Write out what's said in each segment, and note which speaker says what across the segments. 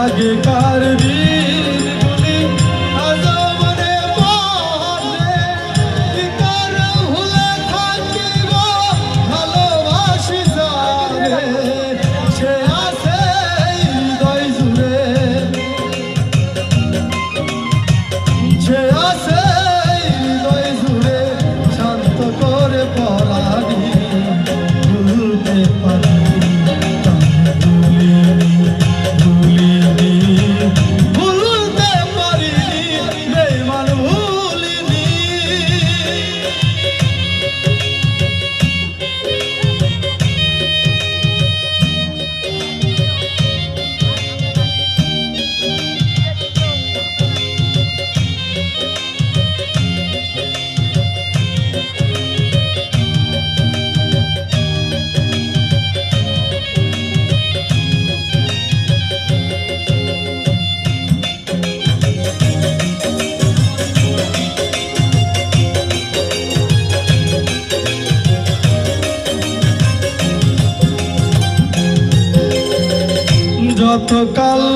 Speaker 1: আগে কার চিরকাল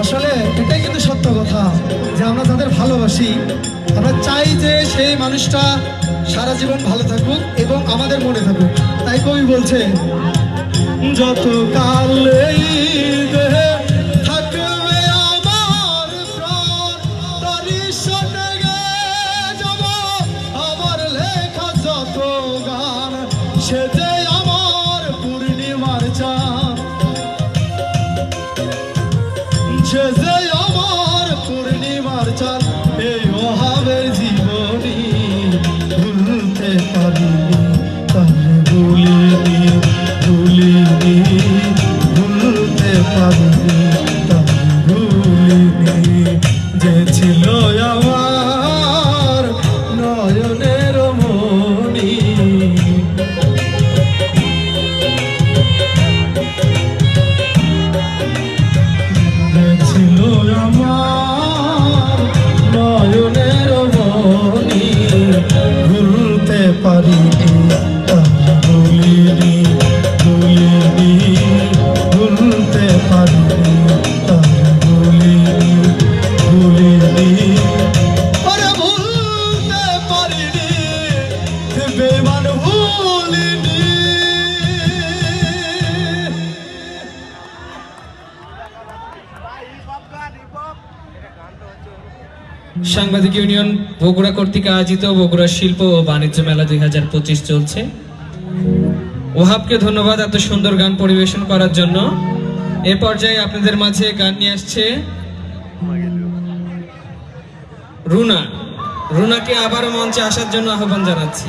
Speaker 1: আসলে এটাই কিন্তু সত্য কথা যে আমরা তাদের ভালোবাসি। আমরা চাই যে সেই মানুষটা সারা জীবন ভালো থাকুক এবং আমাদের মনে থাকুক। তাই কবি বলছে যত কাল ছিল আমার
Speaker 2: ইউনিয়ন বগুড়া কর্তৃক আয়োজিত বগুড়া শিল্প ও বাণিজ্য মেলা দুই চলছে। ওহাবকে ধন্যবাদ এত সুন্দর গান পরিবেশন করার জন্য। এ পর্যায়ে আপনাদের মাঝে গান নিয়ে আসছে রুনা। রুনাকে আবার মঞ্চে আসার জন্য আহ্বান জানাচ্ছি।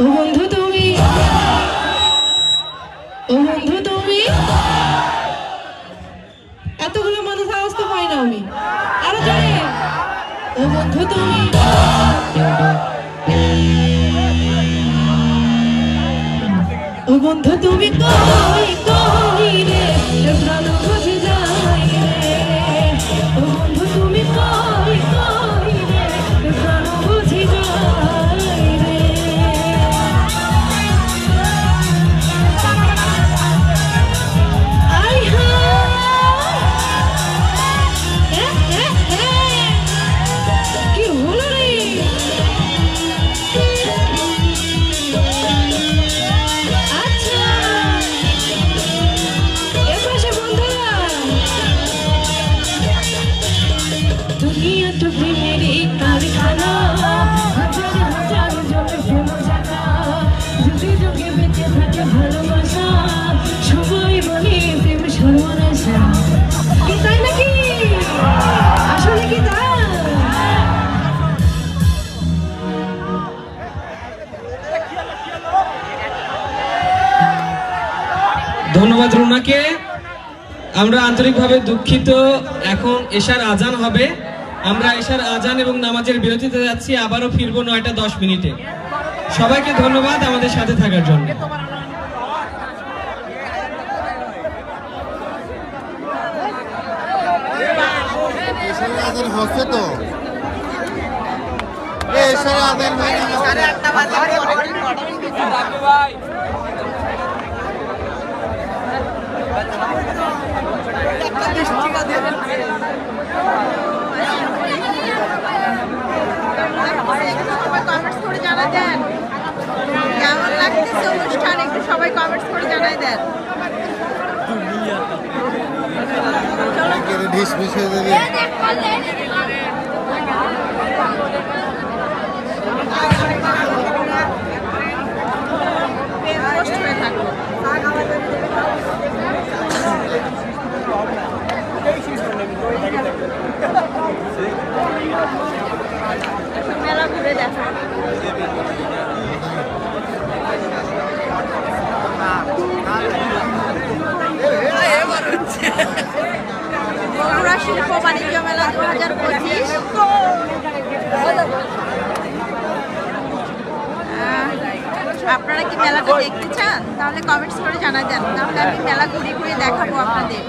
Speaker 3: ও বন্ধু তুমি। ও বন্ধু তুমি। এতগুলো মানুষ আওয়াজ পাই না আমি। আরও ও বন্ধু তুমি। ও বন্ধু তুমি কই
Speaker 2: আমরা আন্তরিকভাবে দুঃখিত। এখন এশার আজান হবে। আমরা এশার আজান এবং নামাজের বিরতিতে যাচ্ছি। আবারও ফিরবো নয়টা দশ মিনিটে। সবাইকে ধন্যবাদ আমাদের সাথে থাকার জন্য।
Speaker 4: হচ্ছে তো আদান হয়ে গেছে।
Speaker 5: সবাই কমেন্টস করে জানাই দেন কেমন লাগতেছে অনুষ্ঠান একটু সবাই কমেন্টস করে জানাই দেন
Speaker 4: ঢিস হয়ে যাবে
Speaker 5: শিল্প বাণিজ্য মেলা দু হাজার পঁচিশ আপনারা কি মেলাটা দেখতে চান? তাহলে কমেন্টস করে জানা দেন তাহলে আমি মেলা ঘুরে ঘুরে দেখাবো আপনাদের।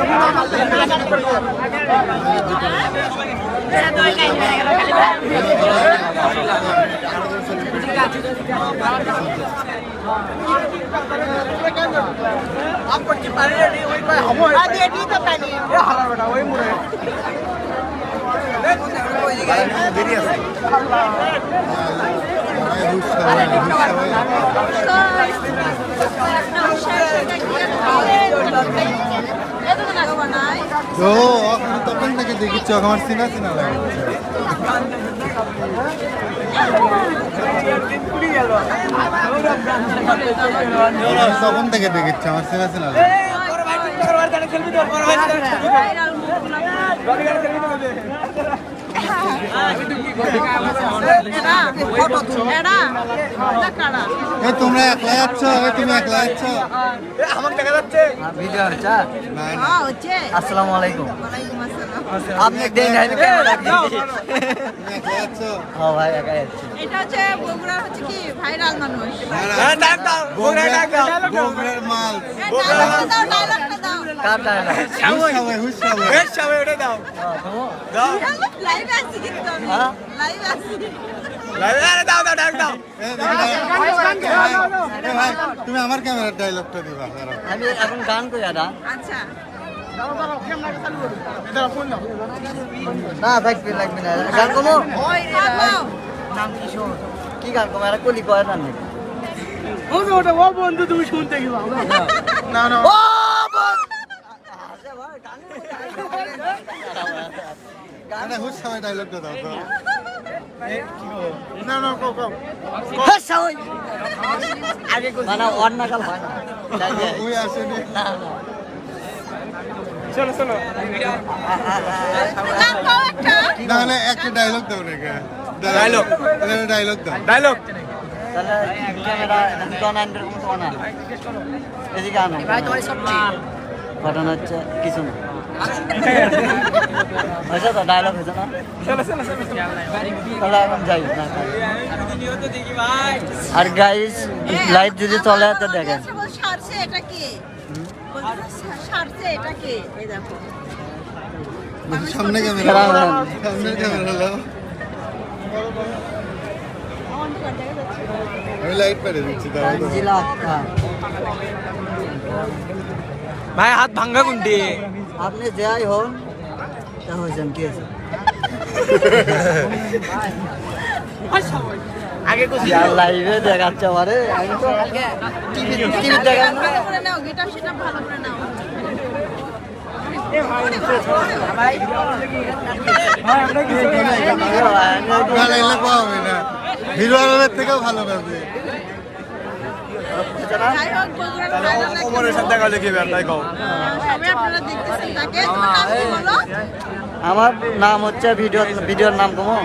Speaker 4: সবাই হুশ সবাই হুশ সবাই তো এখন তখন থেকে দেখিচ্ছ আমার চিনা চিনা লাগে তখন থেকে দেখিচ্ছ আমার চিনা চিনা লাগে তোমরা একলা যাচ্ছ তুমি একলা যাচ্ছ।
Speaker 6: ভিডিও হচ্ছে
Speaker 4: না না
Speaker 5: হচ্ছে।
Speaker 6: আসসালামু আলাইকুম। আপনি দেন
Speaker 4: যাচ্ছ?
Speaker 6: ভাই একা যাচ্ছি
Speaker 5: এটা হচ্ছে হচ্ছে কি? ভাইরাল মানুষ।
Speaker 4: বগুড়ার মাল।
Speaker 5: দাও ডায়লগটা দাও।
Speaker 6: কার
Speaker 4: হুশ হুশ
Speaker 6: হ্যাঁ?
Speaker 5: লাইভে
Speaker 4: তুমি তুমি আমার ক্যামেরার ডায়লগটা দিবা
Speaker 6: আমি এখন গান করি দাদা না থাকবে লাগবে না গান কমো নাম কিশোর কি। গান কমো এরা কলি কয়
Speaker 4: না না
Speaker 6: ও বল- আচ্ছা ভাই, গান
Speaker 4: আরে হুশ খাবে ডায়লগটা দাও তো না না কও কও।
Speaker 6: হ্যাঁ। না। হয় না।
Speaker 4: ওই আসেনি
Speaker 5: একটা।
Speaker 4: ডায়লগ দাও ডায়লগ ডায়লগ দাও।
Speaker 7: ডায়লগ
Speaker 6: তাহলে ক্যামেরা জন আনবে তো না এদিকে আনো ঘটনা হচ্ছে কিছু না। হয়েছে তো ডায়লগ হয়েছে না তাহলে এখন যাই না আর গাইস লাইভ যদি চলে তো দেখেন।
Speaker 5: বলছে, বলছে, সারছে এটা কে? বলছে, সা- সারছে এটা কে? এই দেখো।
Speaker 4: সামনে ক্যামেরা সামনে ক্যামেরা লাও আমি লাইট পেরে দিচ্ছি
Speaker 7: ভাই হাত ভাঙ্গা কোনটি?
Speaker 6: আপনি যাই হন তা হয়েছেন কি আছে।
Speaker 7: আগে
Speaker 6: লাইভে দেখাচ্ছে আমারে। আমি তো টিভি টিভি দেখান
Speaker 5: নাও গিটার সেটা ভালো করে নাও
Speaker 4: হিরো থেকেও ভালো পাবে
Speaker 7: সাথে দেখা লিখে তাই কও?
Speaker 5: বলো।
Speaker 6: আমার নাম হচ্ছে ভিডিও ভিডিওর নাম কমো?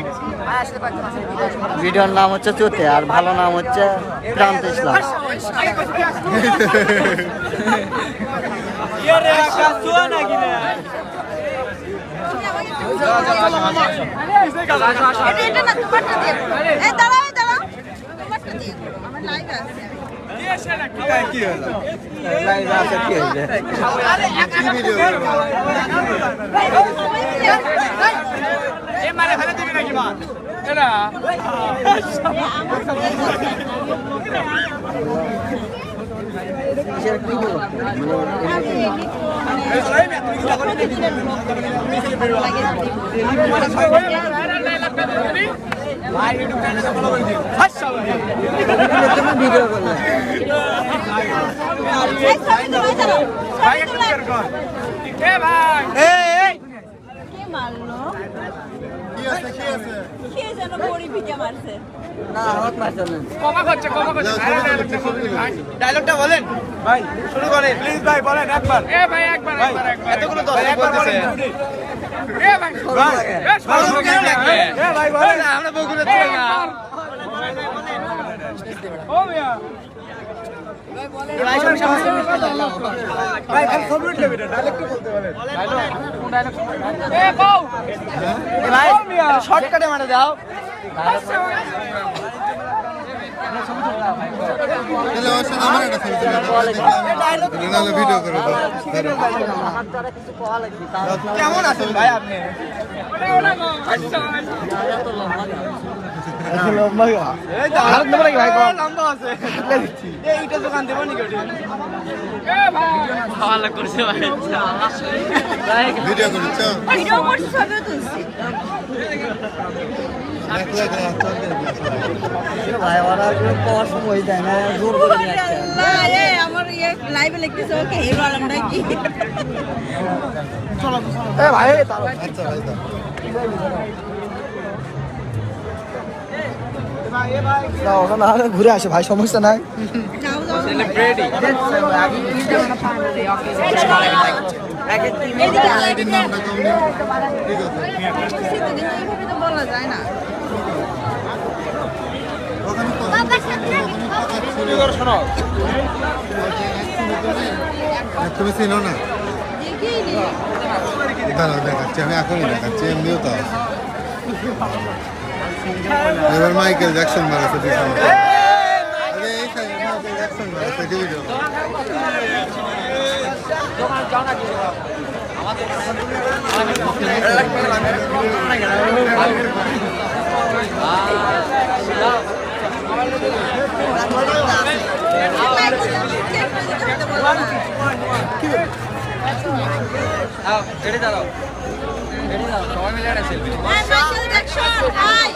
Speaker 6: ভিডিওর নাম হচ্ছে চোতে আর ভালো নাম হচ্ছে প্রান্ত ইসলাম।
Speaker 5: দাঁড়াও, দাঁড়াও। তোমারটা দিয়ে। আমার এ আছে।
Speaker 4: কি হলো
Speaker 6: লাইভে আছে কি হয়েছে
Speaker 4: কি ভিডিও
Speaker 7: এ মারে ফেলে দিবি নাকি মা এরা
Speaker 6: কিসের
Speaker 7: ডায়লগটা বলেন ভাই শুরু করেন। প্লিজ ভাই বলেন একবার এ ভাই একবার একবার একবার এতগুলো বলেন। আমরা বগুড়া থেকে না। ভাই। খালি ছবি উঠলে বেটা ডায়লগটা বলতে বলেন ডায়লগ কোন ডায়লগ এ বাউ। ভাই শর্টকাটে মারা দাও।
Speaker 4: তাহলে ওর সাথে আমার একটা ছবি তুলে দাও। নাহলে ভিডিও করে
Speaker 7: কেমন আছেন ভাই আপনি? লম্বা আছে এইটা দোকান দেবো নাকি
Speaker 4: ভিডিও করেছ?
Speaker 6: ভাই না
Speaker 5: ইয়ে
Speaker 4: আচ্ছা ভাই দাও
Speaker 6: ঘুরে আসে ভাই সমস্যা নাই
Speaker 4: ঠিক আছে
Speaker 5: বুঝছি তো, কিন্তু এইভাবে তো বলা যায় না
Speaker 4: ওখানে তো তুমি চিনো না দাঁড়াও দেখাচ্ছি আমি এখনই দেখাচ্ছি এমনিও তো এবার মাইকেল জ্যাকসন মারাছে পিছনে আরে এই সাইডে মাইকেল জ্যাকসন মারাছে ভিডিও
Speaker 5: মাইকেল জ্যাকসন হাই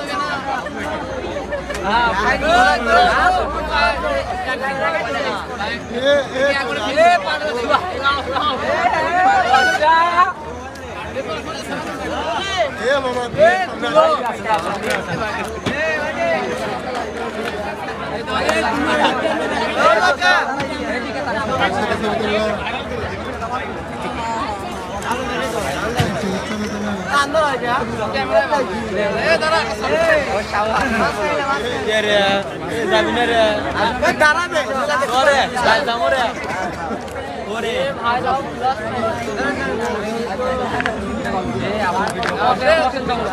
Speaker 7: দাঁড়াবে